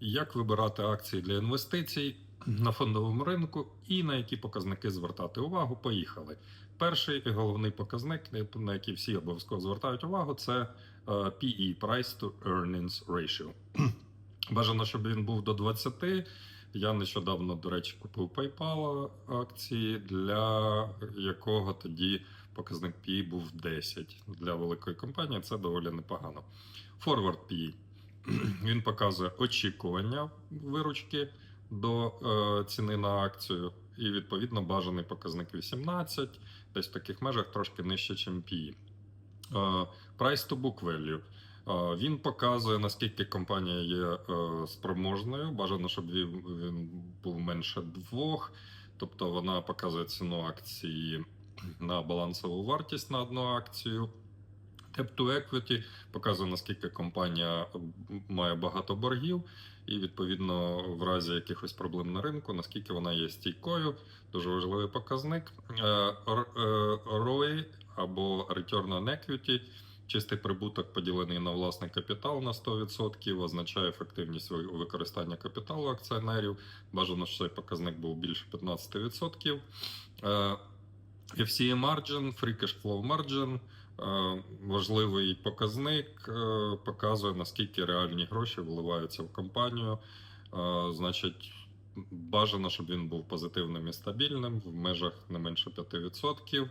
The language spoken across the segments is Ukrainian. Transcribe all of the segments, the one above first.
Як вибирати акції для інвестицій на фондовому ринку і на які показники звертати увагу? Поїхали. Перший і головний показник, на який всі обов'язково звертають увагу, це е, PE – Price to Earnings Ratio. Бажано, щоб він був до 20. Я нещодавно, до речі, купив PayPal акції, для якого тоді показник PE був 10. Для великої компанії це доволі непогано. Forward PE. Він показує очікування виручки до е, ціни на акцію, і відповідно бажаний показник 18, десь в таких межах трошки нижче, ніж PE. Е, Price to book value. Е, Він показує, наскільки компанія є спроможною. Бажано, щоб він був менше двох. Тобто вона показує ціну акції на балансову вартість на одну акцію. Tap to equity показує, наскільки компанія має багато боргів, і відповідно в разі якихось проблем на ринку, наскільки вона є стійкою. Дуже важливий показник. Е, е, ROE або Return on Equity, чистий прибуток поділений на власний капітал на 100%, означає ефективність використання капіталу акціонерів. Бажано, щоб цей показник був більше 15%. Е, FCA margin, Free Cash Flow Margin важливий показник, е, показує наскільки реальні гроші вливаються в компанію. Е, Значить, бажано, щоб він був позитивним і стабільним в межах не менше 5%.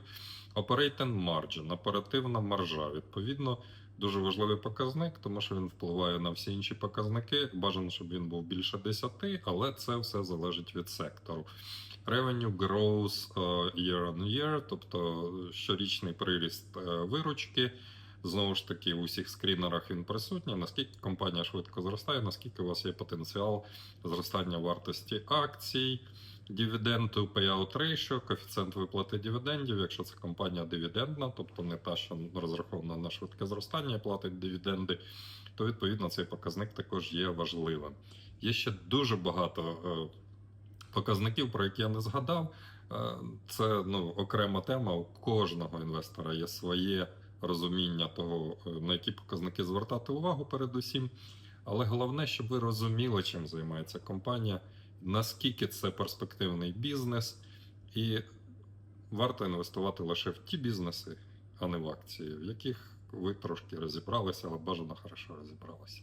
Operating margin, оперативна маржа. Відповідно, дуже важливий показник, тому що він впливає на всі інші показники. Бажано, щоб він був більше 10, але це все залежить від сектору. Revenue growth е, year on year, тобто щорічний приріст е, виручки. Знову ж таки, у всіх скрінерах він присутній. Наскільки компанія швидко зростає, наскільки у вас є потенціал зростання вартості акцій, to payout ratio, коефіцієнт виплати дивідендів. Якщо це компанія дивідендна, тобто не та, що розрахована на швидке зростання і платить дивіденди, то відповідно цей показник також є важливим. Є ще дуже багато е, показників, про які я не згадав. Е, Це ну, окрема тема. У кожного інвестора є своє розуміння того, е, на які показники звертати увагу передусім. Але головне, щоб ви розуміли, чим займається компанія, наскільки це перспективний бізнес, і варто інвестувати лише в ті бізнеси, а не в акції, в яких ви трошки розібралися, але бажано хорошо розібралися.